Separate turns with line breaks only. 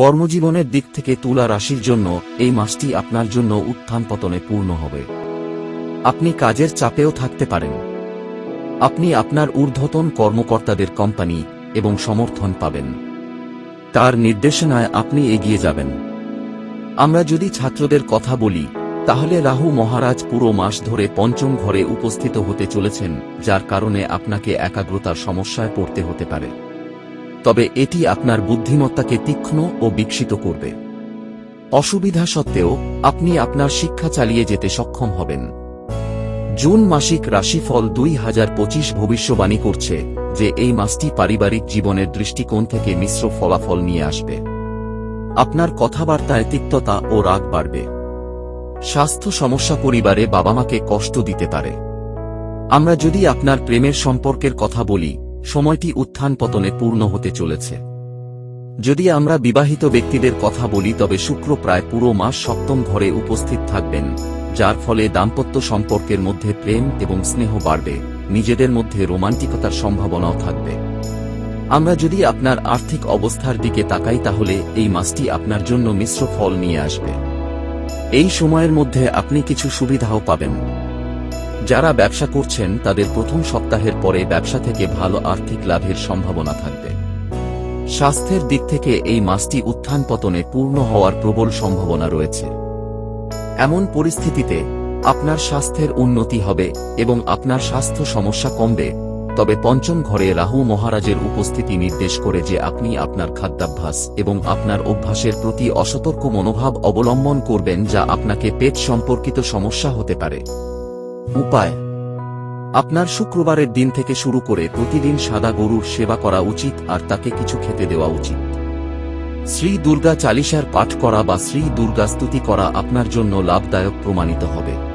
কর্মজীবনের দিক থেকে তুলা রাশির জন্য এই মাসটি আপনার জন্য উত্থান পতনে পূর্ণ হবে। আপনি কাজের চাপেও থাকতে পারেন। আপনি আপনার ঊর্ধ্বতন কর্মকর্তাদের কোম্পানি এবং সমর্থন পাবেন। তার নির্দেশনায় আপনি এগিয়ে যাবেন। আমরা যদি ছাত্রদের কথা বলি, তাহলে রাহু মহারাজ পুরো মাস ধরে পঞ্চম ঘরে উপস্থিত হতে চলেছেন, যার কারণে আপনাকে একাগ্রতার সমস্যায় পড়তে হতে পারে। তবে এটি আপনার বুদ্ধিমত্তাকে তীক্ষ্ণ ও বিকশিত করবে। অসুবিধা সত্ত্বেও, আপনি আপনার শিক্ষা চালিয়ে যেতে সক্ষম হবেন। জুন মাসিক রাশিফল দুই হাজার পঁচিশ ভবিষ্যবাণী করছে যে এই মাসটি পারিবারিক জীবনের দৃষ্টিকোণ থেকে মিশ্র ফলাফল নিয়ে আসবে। আপনার কথাবার্তায় তিক্ততা ও রাগ বাড়বে। স্বাস্থ্য সমস্যা পরিবারে বাবা মাকে কষ্ট দিতে পারে। আমরা যদি আপনার প্রেমের সম্পর্কের কথা বলি সময়টি উত্থান পতনে পূর্ণ হতে চলেছে। যদি আমরা বিবাহিত ব্যক্তিদের কথা বলি, তবে শুক্র প্রায় পুরো মাস সপ্তম ঘরে উপস্থিত থাকবেন, যার ফলে দাম্পত্য সম্পর্কের মধ্যে প্রেম এবং স্নেহ বাড়বে, নিজেদের মধ্যে রোমান্টিকতার সম্ভাবনাও থাকবে। আমরা যদি আপনার আর্থিক অবস্থার দিকে তাকাই, তাহলে এই মাসটি আপনার জন্য মিশ্র ফল নিয়ে আসবে। এই সময়ের মধ্যে আপনি কিছু সুবিধাও পাবেন। যারা ব্যবসা করছেন, তাদের প্রথম সপ্তাহের পরে ব্যবসা থেকে ভালো আর্থিক লাভের সম্ভাবনা থাকবে। স্বাস্থ্যের দিক থেকে এই মাসটি উত্থান পতনে পূর্ণ হওয়ার প্রবল সম্ভাবনা রয়েছে। এমন পরিস্থিতিতে আপনার স্বাস্থ্যের উন্নতি হবে এবং আপনার স্বাস্থ্য সমস্যা কমবে, তবে পঞ্চম ঘরে রাহু মহারাজের উপস্থিতি নির্দেশ করে যে আপনি আপনার খাদ্যাভ্যাস এবং আপনার অভ্যাসের প্রতি অসতর্ক মনোভাব অবলম্বন করবেন যা আপনাকে পেট সম্পর্কিত সমস্যা হতে পারে। উপায়। আপনার শুক্রবারের দিন থেকে শুরু করে প্রতিদিন সাদা গরুর সেবা করা উচিত আর তাকে কিছু খেতে দেওয়া উচিত। শ্রী দুর্গা চালিশার পাঠ করা বা শ্রী দুর্গা স্তুতি করা আপনার জন্য লাভদায়ক প্রমাণিত হবে।